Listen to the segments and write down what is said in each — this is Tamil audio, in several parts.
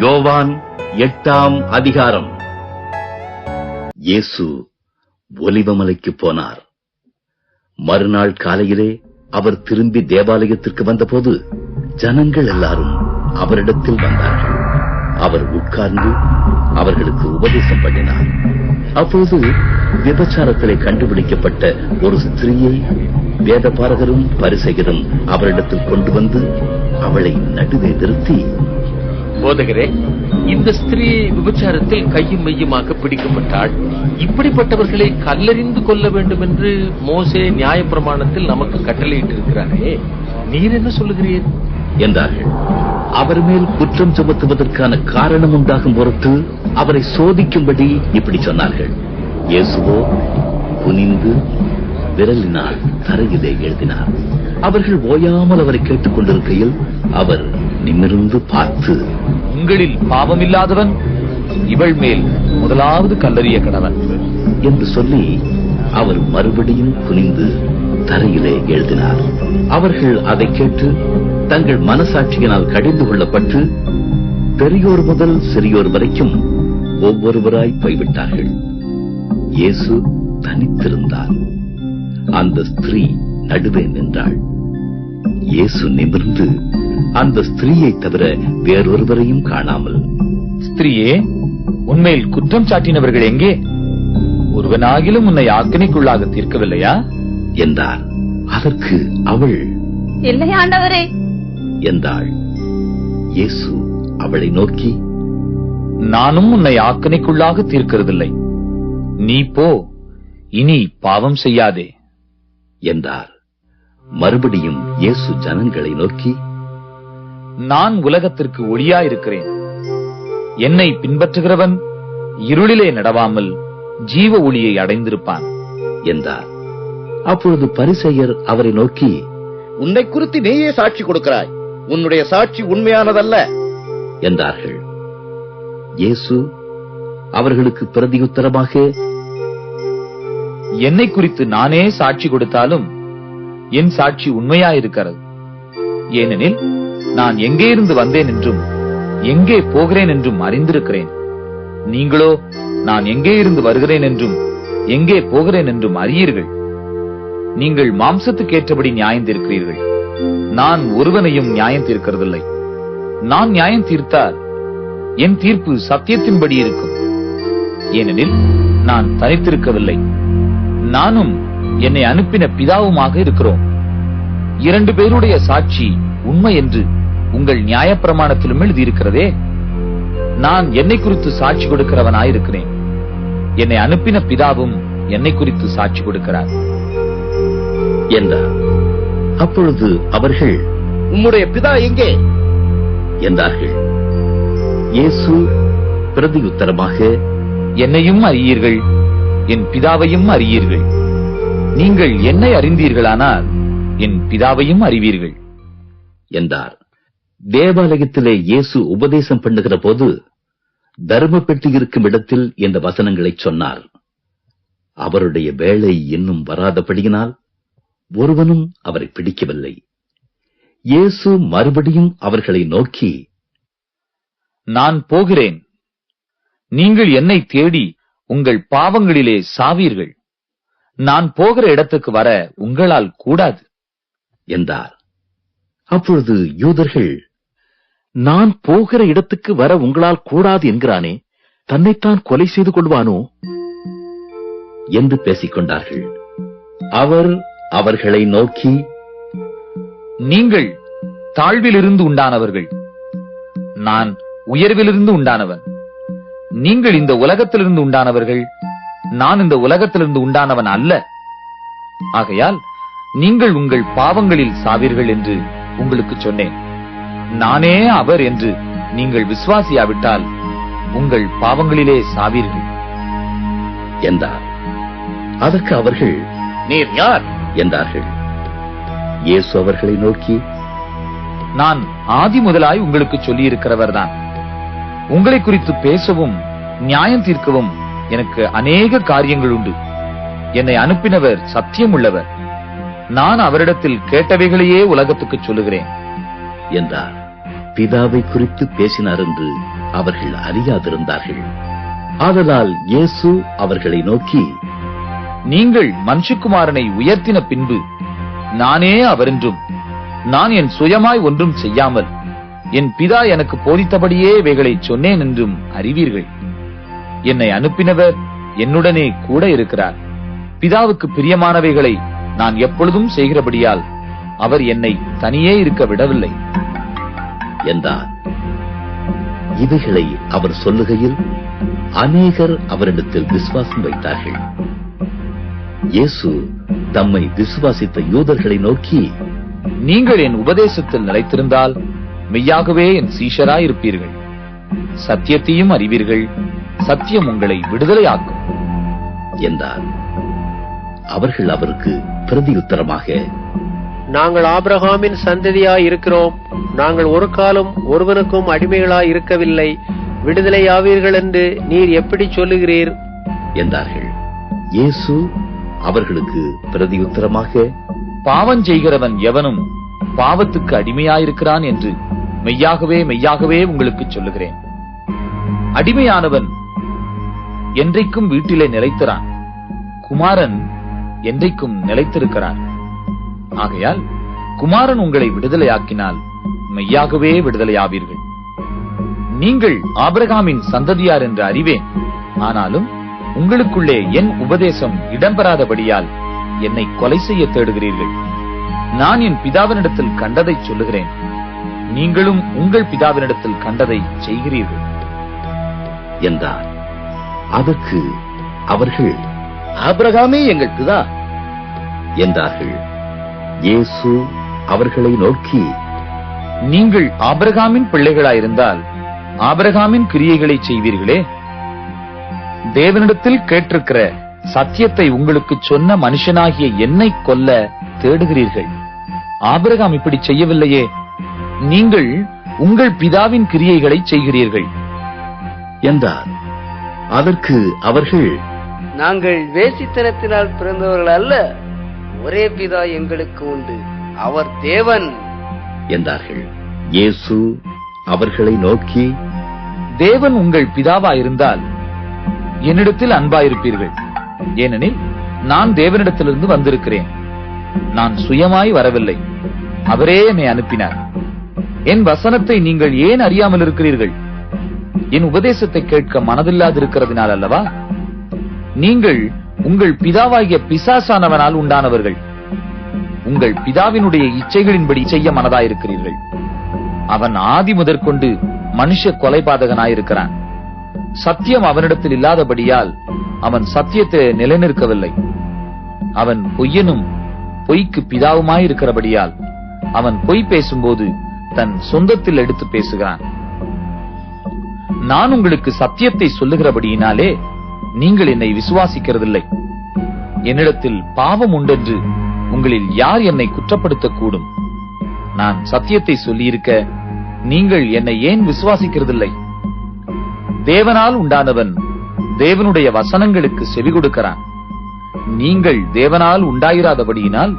யோவான் எட்டாம் அதிகாரம். இயேசு ஒலிவமலைக்கு போனார். மறுநாள் காலையிலே அவர் திரும்பி தேவாலயத்திற்கு வந்தபோது ஜனங்கள் எல்லாரும் அவரிடத்தில் வந்தார்கள். அவர் உட்கார்ந்து அவர்களுக்கு உபதேசம் பண்ணினார். அப்போது விபச்சாரத்திலே கண்டுபிடிக்கப்பட்ட ஒரு ஸ்திரீயை வேதபாரகரும் பரிசெயரும் அவரிடத்தில் கொண்டு வந்து அவளை நடுவே நிறுத்தி போதகரே இந்த ஸ்திரீ விபச்சாரத்தில் கையும் மெய்யுமாக பிடிக்கப்பட்டாள். இப்படிப்பட்டவர்களை கல்லறிந்து கொள்ள வேண்டும் என்று மோசே நியாய பிரமாணத்தில் நமக்கு கட்டளையிட்டிருக்கிறாரே. நீர் என்ன சொல்லுகிறீர்? என்றார்கள். அவர் மேல் குற்றம் சுமத்துவதற்கான காரணம் உண்டாகும் பொருட்டு அவரை சோதிக்கும்படி இப்படி சொன்னார்கள். இயேசுவோ குனிந்து விரலினால் தரையிலே எழுதினார். அவர்கள் ஓயாமல் அவரை கேட்டுக் கொண்டிருக்கையில் அவர் நிமிர்ந்து பார்த்து உங்களில் பாவமில்லாதவன் இவள் மேல் முதலாவது கல்லறிய கடவன். என்று சொல்லி அவர் மறுபடியும் குனிந்து தரையிலே எழுதினார். அவர்கள் அதை கேட்டு தங்கள் மனசாட்சியினால் கடிந்து கொள்ளப்பட்டு பெரியோர் முதல் சிறியோர் வரைக்கும் ஒவ்வொருவராய் போய்விட்டார்கள். இயேசு தனித்திருந்தார். அந்த ஸ்திரீ நடுவே நின்றாள். இயேசு நிமிர்ந்து அந்த ஸ்திரீயை தவிர வேறொருவரையும் காணாமல். ஸ்திரீயே உன்மேல் குற்றம் சாட்டினவர்கள் எங்கே? ஒருவனாகிலும் உன்னை ஆக்கினைக்குள்ளாக தீர்க்கவில்லையா? என்றார். அதற்கு அவள் இல்லை ஆண்டவரே. என்றாள். இயேசு அவளை நோக்கி நானும் உன்னை ஆக்கினைக்குள்ளாக தீர்க்கிறதில்லை. நீ போ இனி பாவம் செய்யாதே. என்றார். மறுபடியும் இயேசு ஜனங்களை நோக்கி நான் உலகத்திற்கு ஒளியாயிருக்கிறேன். என்னை பின்பற்றுகிறவன் இருளிலே நடவாமல் ஜீவ ஒளியை அடைந்திருப்பான். என்றார். அப்பொழுது பரிசேயர் அவரை நோக்கி உன்னை குறித்து நீயே சாட்சி கொடுக்கிறாய். உன்னுடைய சாட்சி உண்மையானதல்ல. என்றார்கள். இயேசு அவர்களுக்கு பிரதியுத்தரமாக என்னை குறித்து நானே சாட்சி கொடுத்தாலும் என் சாட்சி உண்மையாயிருக்கிறது. ஏனெனில் நான் எங்கே இருந்து வந்தேன் என்றும் எங்கே போகிறேன் என்றும் அறிந்திருக்கிறேன். நீங்களோ நான் எங்கே இருந்து வருகிறேன் என்றும் எங்கே போகிறேன் என்றும் அறியீர்கள். நீங்கள் மாம்சத்துக்கேற்றபடி நியாயம் தீர்க்கிறீர்கள். நான் ஒருவனையும் நியாயம் தீர்க்கிறதில்லை. நான் நியாயம் தீர்த்தால் என் தீர்ப்பு சத்தியத்தின்படி இருக்கும். ஏனெனில் நான் தனித்திருக்கவில்லை. நானும் என்னை அனுப்பின பிதாவுமாக இருக்கிறோம். இரண்டு பேருடைய சாட்சி உண்மை என்று உங்கள் நியாயப்பிரமாணத்திலும் எழுதியிருக்கிறதே. நான் என்னை குறித்து சாட்சி கொடுக்கிறவனாயிருக்கிறேன். என்னை அனுப்பின பிதாவும் என்னை குறித்து சாட்சி கொடுக்கிறார். என்றார். அப்பொழுது அவர்கள் உம்முடைய பிதா எங்கே? என்றார்கள். இயேசு பிரதியுத்தரமாக என்னையும் அறியீர்கள் என் பிதாவையும் அறியீர்கள். நீங்கள் என்னை அறிந்தீர்களானால் என் பிதாவையும் அறிவீர்கள். என்றார். தேவாலயத்திலே இயேசு உபதேசம் பண்ணுகிற போது தர்ம பெட்டி இருக்கும் இடத்தில் இந்த வசனங்களைச் சொன்னார். அவருடைய வேலை இன்னும் வராதபடியினால் ஒருவனும் அவரை பிடிக்கவில்லை. இயேசு மறுபடியும் அவர்களை நோக்கி நான் போகிறேன். நீங்கள் என்னை தேடி உங்கள் பாவங்களிலே சாவீர்கள். நான் போகிற இடத்துக்கு வர உங்களால் கூடாது என்றார். அப்பொழுது யூதர்கள் நான் போகிற இடத்துக்கு வர உங்களால் கூடாது என்கிறானே தன்னைத்தான் கொலை செய்து கொள்வானோ? என்று பேசிக் கொண்டார்கள் அவர் அவர்களை நோக்கி நீங்கள் தாழ்விலிருந்து உண்டானவர்கள். நான் உயர்விலிருந்து உண்டானவன். நீங்கள் இந்த உலகத்திலிருந்து உண்டானவர்கள். நான் இந்த உலகத்திலிருந்து உண்டானவன் அல்ல. ஆகையால் நீங்கள் உங்கள் பாவங்களில் சாவீர்கள் என்று உங்களுக்கு சொன்னேன். நானே அவர் என்று நீங்கள் விசுவாசியாவிட்டால் உங்கள் பாவங்களிலே சாவீர்கள். என்றார். அதற்கு அவர்கள் நீர் யார்? என்றார்கள். இயேசு அவர்களை நோக்கி நான் ஆதி முதலாய் உங்களுக்கு சொல்லியிருக்கிறவர்தான். உங்களை குறித்து பேசவும் நியாயம் தீர்க்கவும் எனக்கு அநேக காரியங்கள் உண்டு. என்னை அனுப்பினவர் சத்தியம் உள்ளவர் நான் அவரிடத்தில் கேட்டவைகளையே உலகத்துக்கு சொல்லுகிறேன். என்றார். பிதாவை குறித்து பேசினார் என்று அவர்கள் அறியாதிருந்தார்கள். ஆதலால் இயேசு அவர்களை நோக்கி நீங்கள் மனுஷகுமாரனை உயர்த்தின பின்பு நானே அவரென்றும் நான் என் சுயமாய் ஒன்றும் செய்யாமல் என் பிதா எனக்கு போதித்தபடியே இவைகளை சொன்னேன் என்றும் அறிவீர்கள். என்னை அனுப்பினவர் என்னுடனே கூட இருக்கிறார். பிதாவுக்கு பிரியமானவைகளை நான் எப்பொழுதும் செய்கிறபடியால் அவர் என்னை தனியே இருக்க விடவில்லை. என்றார் இவைகளை அவர் சொல்லுகையில் அநேகர் அவரிடத்தில் விசுவாசம் வைத்தார்கள். இயேசு தம்மை விசுவாசித்த யூதர்களை நோக்கி நீங்கள் என் உபதேசத்தில் நிலைத்திருந்தால் மெய்யாகவே என் சீஷராயிருப்பீர்கள். சத்தியத்தையும் அறிவீர்கள். சத்தியம் உங்களை விடுதலையாக்கும். என்றார். அவர்கள் அவருக்கு பிரதியுத்தரமாக நாங்கள் ஆபிரகாமின் சந்ததியாய் இருக்கிறோம் நாங்கள் ஒரு காலம் ஒருவனுக்கும் அடிமைகளாய் இருக்கவில்லை. விடுதலையாவீர்கள் என்று நீர் எப்படி சொல்லுகிறீர்? என்றார்கள். இயேசு அவர்களுக்கு பிரதியுத்தரமாக பாவம் செய்கிறவன் எவனும் பாவத்துக்கு அடிமையாயிருக்கிறான் என்று மெய்யாகவே மெய்யாகவே உங்களுக்கு சொல்லுகிறேன். அடிமையானவன் என்றைக்கும் வீட்டிலே நிலைத்திறான் குமாரன் என்றைக்கும் நிலைத்திருக்கிறான் ஆகையால் குமாரன் உங்களை விடுதலையாக்கினால் மெய்யாகவே விடுதலையாவீர்கள். நீங்கள் ஆபிரகாமின் சந்ததியார் என்று அறிவேன். ஆனாலும் உங்களுக்குள்ளே என் உபதேசம் இடம்பெறாதபடியால் என்னை கொலை செய்ய தேடுகிறீர்கள். நான் என் பிதாவினிடத்தில் கண்டதை சொல்லுகிறேன். நீங்களும் உங்கள் பிதாவினிடத்தில் கண்டதை செய்கிறீர்கள். என்றார். அதற்கு அவர்கள் ஆபிரகாமே எங்கள் பிதா. என்றார்கள். இயேசு அவர்களை நோக்கி நீங்கள் ஆபிரகாமின் பிள்ளைகளாயிருந்தால் ஆபிரகாமின் கிரியைகளை செய்வீர்களே. தேவனிடத்தில் கேட்டிருக்கிற சத்தியத்தை உங்களுக்கு சொன்ன மனுஷனாகிய என்னை கொல்ல தேடுகிறீர்கள். ஆபிரகாம் இப்படி செய்யவில்லையே. நீங்கள் உங்கள் பிதாவின் கிரியைகளை செய்கிறீர்கள். என்றார். அதற்கு அவர்கள் நாங்கள் வேசித்தனத்தினால் பிறந்தவர்கள் அல்ல ஒரே பிதா எங்களுக்கு உண்டு. அவர் தேவன். என்றார்கள். இயேசு அவர்களை நோக்கி தேவன் உங்கள் பிதாவா இருந்தால் என்னிடத்தில் அன்பாயிருப்பீர்கள். ஏனெனில் நான் தேவனிடத்திலிருந்து வந்திருக்கிறேன். நான் சுயமாய் வரவில்லை. அவரே என்னை அனுப்பினார். என் வசனத்தை நீங்கள் ஏன் அறியாமல் இருக்கிறீர்கள்? என் உபதேசத்தை கேட்க மனதில்லாதிருக்கிறதுனால் அல்லவா? நீங்கள் உங்கள் பிதாவாகிய பிசாசானவனால் உண்டானவர்கள். உங்கள் பிதாவினுடைய இச்சைகளின்படி செய்ய மனதாயிருக்கிறீர்கள். அவன் ஆதி முதற்கொண்டு மனுஷ கொலைபாதகனாயிருக்கிறான். சத்தியம் அவனிடத்தில் இல்லாதபடியால் அவன் சத்தியத்தை நிலைநிற்கவில்லை அவன் பொய்யனும் பொய்க்கு பிதாவுமாயிருக்கிறபடியால் அவன் பொய் பேசும்போது தன் சொந்தத்தில் எடுத்து பேசுகிறான். நான் உங்களுக்கு சத்தியத்தை சொல்லுகிறபடியினாலே நீங்கள் என்னை விசுவாசிக்கிறதில்லை. என்னிடத்தில் பாவம் உண்டென்று உங்களில் யார் என்னை குற்றப்படுத்தக்கூடும்? நான் சத்தியத்தை சொல்லியிருக்க நீங்கள் என்னை ஏன் விசுவாசிக்கிறதில்லை? தேவனால் உண்டானவன் தேவனுடைய வசனங்களுக்கு செவி கொடுக்கிறான் நீங்கள் தேவனால் உண்டாயிராதபடியினால்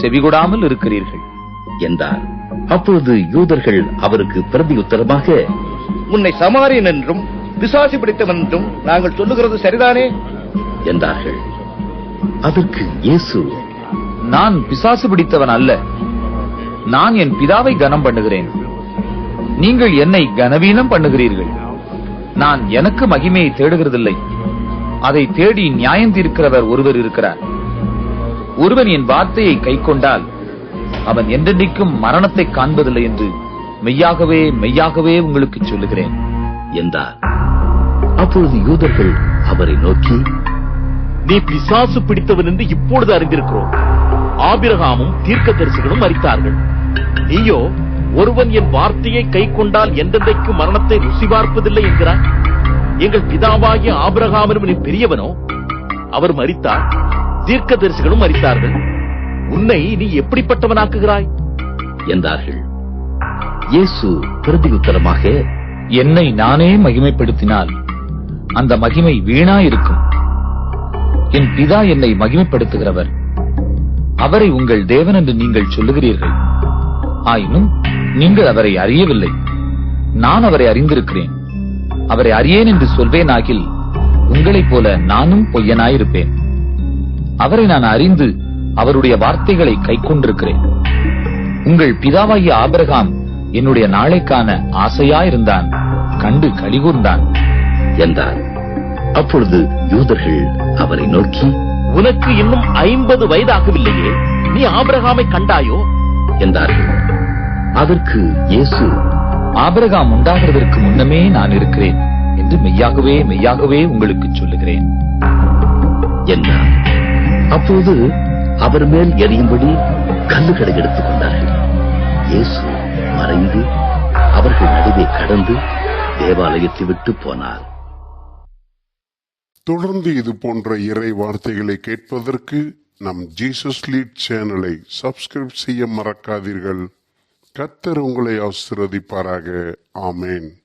செவிகொடாமல் இருக்கிறீர்கள். என்றார். அப்பொழுது யூதர்கள் அவருக்கு பிரதி உத்தரமாக உன்னை சமாரியன் என்றும் பிசாசி பிடித்தவன் என்றும் நாங்கள் சொல்லுகிறது சரிதானே? என்றார்கள். அதற்கு இயேசு நான் பிசாசு பிடித்தவன் அல்ல. நான் என் பிதாவை கனம் பண்ணுகிறேன். நீங்கள் என்னை கனவீனம் பண்ணுகிறீர்கள். நான் எனக்கு மகிமையை தேடுகிறதில்லை. அதை தேடி நியாயம் தீர்க்கிறவர் ஒருவர் இருக்கிறார். ஒருவன் என் வார்த்தையை கைக்கொண்டால் அவன் என்றென்றைக்கும் மரணத்தை காண்பதில்லை என்று மெய்யாகவே மெய்யாகவே உங்களுக்கு சொல்லுகிறேன். என்றார். அப்பொழுது யூதர்கள் அவரை நோக்கி நீ பிசாசு பிடித்தவன் என்று இப்பொழுது அறிந்திருக்கிறோம். ஆபிரகாமும் தீர்க்க தரிசிகளும் அறித்தார்கள் நீயோ ஒருவன் என் வார்த்தையை கை கொண்டால் என்றென்றைக்கு மரணத்தை ருசி பார்ப்பதில்லை என்கிறார் எங்கள் பிதாவாகிய ஆபிரகாமிலும் நீ பெரியவனோ? அவர் மரித்தார் தீர்க்கதரிசிகளும் மரித்தார்கள். உன்னை நீ எப்படிப்பட்டவனாக்குகிறாய்? என்றார்கள். இயேசு பிரதியுத்தரமாக என்னை நானே மகிமைப்படுத்தினால் அந்த மகிமை வீணாயிருக்கும். என் பிதா என்னை மகிமைப்படுத்துகிறவர். அவரை உங்கள் தேவன் என்று நீங்கள் சொல்லுகிறீர்கள். ஆயினும் நீங்கள் அவரை அறியவில்லை. நான் அவரை அறிந்திருக்கிறேன். அவரை அறியேன் என்று சொல்வேன் ஆகில் உங்களைப் போல நானும் பொய்யனாயிருப்பேன். அவரை நான் அறிந்து அவருடைய வார்த்தைகளை கைக்கொண்டிருக்கிறேன். உங்கள் பிதாவாகிய ஆபிரகாம் என்னுடைய நாளைக்கான ஆசையாயிருந்தான் கண்டு கலிகூர்ந்தான். என்றார் அப்பொழுது யூதர்கள் அவரை நோக்கி உனக்கு இன்னும் ஐம்பது வயதாகவில்லையே நீ ஆபிரகாமை கண்டாயோ? என்றார்கள் அதற்கு இயேசு ஆபிரகாம் உண்டாகிறதற்கு முன்னமே நான் இருக்கிறேன் என்று மெய்யாகவே மெய்யாகவே உங்களுக்கு சொல்லுகிறேன். என்றார். அப்போது அவர் மேல் எறியும்படி கல்லுகளை எடுத்துக் கொண்டார்கள். இயேசு மறைந்து அவர்கள் நடுவே கடந்து தேவாலயத்தை விட்டு போனார். தொடர்ந்து இது போன்ற இறை வார்த்தைகளை கேட்பதற்கு நம் ஜீசஸ் லீட் சேனலை சப்ஸ்கிரைப் செய்ய மறக்காதீர்கள். கத்தர் உங்களை ஆசிரதிப்பாராக ஆமேன்.